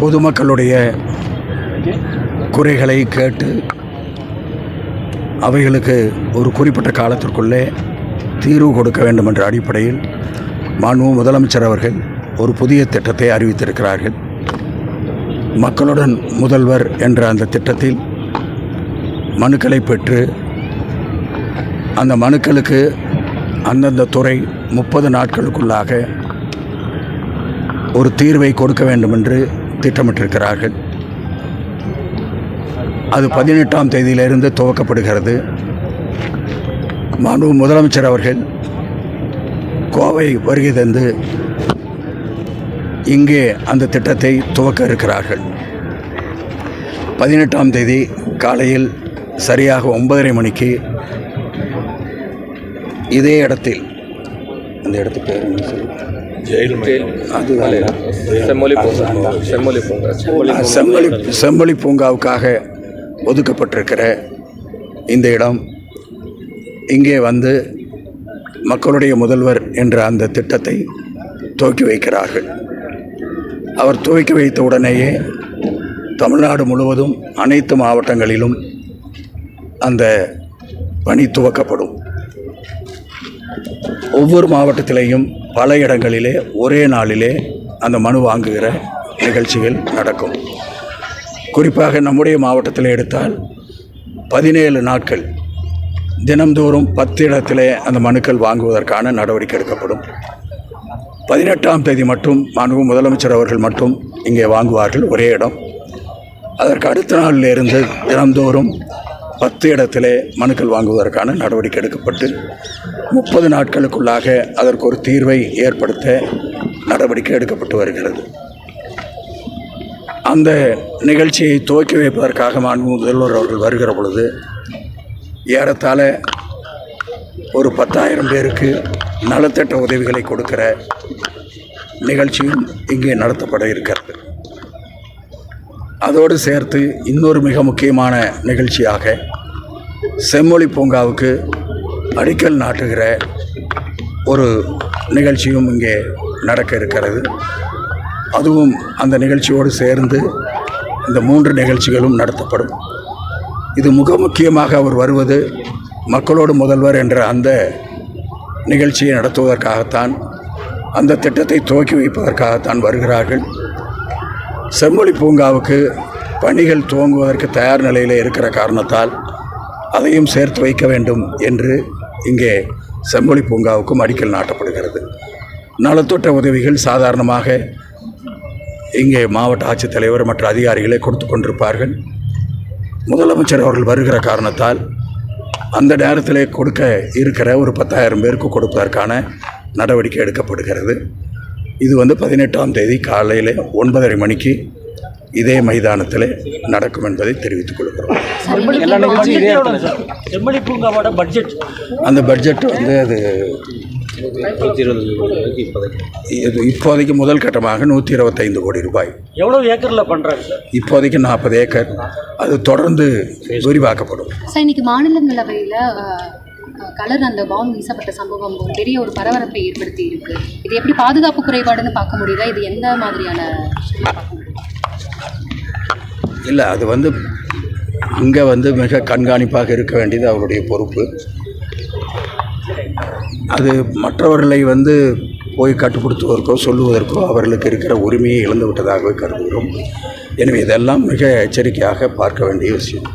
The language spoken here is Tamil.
பொதுமக்களுடைய குறைகளை கேட்டு அவைகளுக்கு ஒரு குறிப்பிட்ட காலத்திற்குள்ளே தீர்வு கொடுக்க வேண்டும் என்ற அடிப்படையில் மாண்பு முதலமைச்சர் அவர்கள் ஒரு புதிய திட்டத்தை அறிவித்திருக்கிறார்கள். மக்களுடன் முதல்வர் என்ற அந்த திட்டத்தில் மனுக்களை பெற்று அந்த மனுக்களுக்கு அந்தந்த துறை முப்பது நாட்களுக்குள்ளாக ஒரு தீர்வை கொடுக்க வேண்டும் என்று திட்டமிட்டிருக்கிறார்கள். அது பதினெட்டாம் தேதியிலிருந்து துவக்கப்படுகிறது. மாண்பு முதலமைச்சர் அவர்கள் கோவை வருகை தந்து இங்கே அந்த திட்டத்தை துவக்க இருக்கிறார்கள். பதினெட்டாம் தேதி காலையில் சரியாக ஒன்பதரை மணிக்கு இதே இடத்தில் அந்த இடத்துக்கு பேர் என்ன செம்மொழி பூங்கா செம்மொழி பூங்கா. செம்மொழி செம்மொழி பூங்காவுக்காக ஒதுக்கப்பட்டிருக்கிற இந்த இடம் இங்கே வந்து மக்களுடைய முதல்வர் என்ற அந்த திட்டத்தை துவக்கி வைக்கிறார்கள். அவர் துவக்கி வைத்த உடனேயே தமிழ்நாடு முழுவதும் அனைத்து மாவட்டங்களிலும் அந்த பணி துவக்கப்படும். ஒவ்வொரு மாவட்டத்திலேயும் பல இடங்களிலே ஒரே நாளிலே அந்த மனு வாங்குகிற நிகழ்ச்சிகள் நடக்கும். குறிப்பாக நம்முடைய மாவட்டத்தில் எடுத்தால் பதினேழு நாட்கள் தினம்தோறும் பத்து இடத்திலே அந்த மனுக்கள் வாங்குவதற்கான நடவடிக்கை எடுக்கப்படும். பதினெட்டாம் தேதி மட்டும் மாண்பு முதலமைச்சர் அவர்கள் மட்டும் இங்கே வாங்குவார்கள் ஒரே இடம். அதற்கு அடுத்த நாளிலிருந்து தினம்தோறும் பத்து இடத்திலே மனுக்கள் வாங்குவதற்கான நடவடிக்கை எடுக்கப்பட்டு முப்பது நாட்களுக்குள்ளாக அதற்கு ஒரு தீர்வை ஏற்படுத்த நடவடிக்கை எடுக்கப்பட்டு வருகிறது. அந்த நிகழ்ச்சியை துவக்கி வைப்பதற்காக மாண்பு முதல்வர் அவர்கள் வருகிற பொழுது ஏறத்தாழ ஒரு பத்தாயிரம் பேருக்கு நலத்திட்ட உதவிகளை கொடுக்கிற நிகழ்ச்சியும் இங்கே நடத்தப்பட இருக்கிறது. அதோடு சேர்த்து இன்னொரு மிக முக்கியமான நிகழ்ச்சியாக செம்மொழி பூங்காவுக்கு அடிக்கல் நாட்டுகிற ஒரு நிகழ்ச்சியும் இங்கே நடக்க இருக்கிறது. அதுவும் அந்த நிகழ்ச்சியோடு சேர்ந்து இந்த மூன்று நிகழ்ச்சிகளும் நடத்தப்படும். இது மிக முக்கியமாக அவர் வருவது மக்களோடு முதல்வர் என்ற அந்த நிகழ்ச்சியை நடத்துவதற்காகத்தான் அந்த திட்டத்தை துவக்கி வைப்பதற்காகத்தான் வருகிறார்கள். செம்மொழி பூங்காவுக்கு பணிகள் துவங்குவதற்கு தயார் நிலையில் இருக்கிற காரணத்தால் அதையும் சேர்த்து வைக்க வேண்டும் என்று இங்கே செம்மொழி பூங்காவுக்கும் அடிக்கல் நாட்டப்படுகிறது. நலத்தொட்ட உதவிகள் சாதாரணமாக இங்கே மாவட்ட ஆட்சித்தலைவர் மற்ற அதிகாரிகளை கொடுத்து கொண்டிருப்பார்கள். முதலமைச்சர் அவர்கள் வருகிற காரணத்தால் அந்த நேரத்தில் கொடுக்க இருக்கிற ஒரு பத்தாயிரம் பேருக்கு கொடுப்பதற்கான நடவடிக்கை எடுக்கப்படுகிறது. இது வந்து பதினெட்டாம் தேதி காலையில் ஒன்பதரை மணிக்கு இதே மைதானத்தில் நடக்கும் என்பதை தெரிவித்துக் கொள்கிறோம். அந்த பட்ஜெட் வந்து அது இப்போதைக்கு இது இப்போதைக்கு முதல் கட்டமாக நூற்றி இருபத்தைந்து கோடி ரூபாய். எவ்வளவு ஏக்கர்ல பண்றாங்க சார்? இப்போதைக்கு நாற்பது ஏக்கர். அது தொடர்ந்து விரிவாக்கப்படும். சார் இன்னைக்கு மாநிலங்களவையில் கலர் அந்த பாம்பு வீசப்பட்ட சம்பவம் ஒரு பெரிய ஒரு பரபரப்பை ஏற்படுத்தி இருக்கு. இது எப்படி பாதுகாப்பு குறைபாடுன்னு பார்க்க முடியுதா இது எந்த மாதிரியான இல்லை அது வந்து அங்கே வந்து மிக கண்காணிப்பாக இருக்க வேண்டியது அவருடைய பொறுப்பு. அது மற்றவர்களை வந்து போய் கட்டுப்படுத்துவதற்கோ சொல்லுவதற்கோ அவர்களுக்கு இருக்கிற உரிமையை இழந்து விட்டதாகவே கருதுகிறோம். எனவே இதெல்லாம் மிக எச்சரிக்கையாக பார்க்க வேண்டிய விஷயம்.